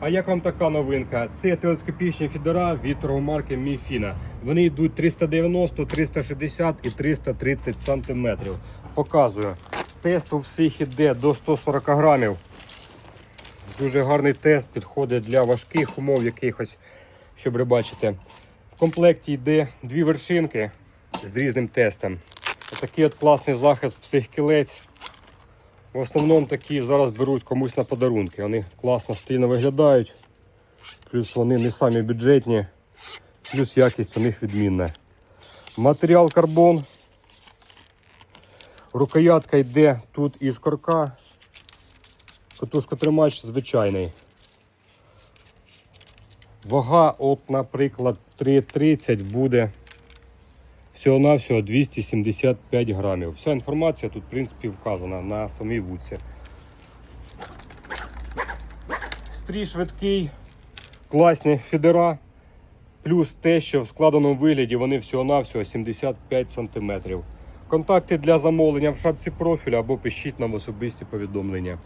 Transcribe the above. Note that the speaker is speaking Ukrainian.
А як вам така новинка? Це телескопічні фідера від торгомарки Міфіна. Вони йдуть 390, 360 і 330 сантиметрів. Показую. Тест у всіх іде до 140 грамів. Дуже гарний тест підходить для важких умов якихось, щоб ви бачите. В комплекті йде дві вершинки з різним тестом. Такий от класний захист всіх кілець. В основному такі зараз беруть комусь на подарунки. Вони класно стильно виглядають. Плюс вони не самі бюджетні, плюс якість у них відмінна. Матеріал карбон. Рукоятка йде тут із корка. Катушкотримач звичайний. Вага, от, наприклад, 3,30 буде всього-навсього 275 грамів. Вся інформація тут, в принципі, вказана на самій вудці. Стрій швидкий, класні фідера. Плюс те, що в складеному вигляді вони всього-навсього 75 см. Контакти для замовлення в шапці профіля або пишіть нам особисті повідомлення.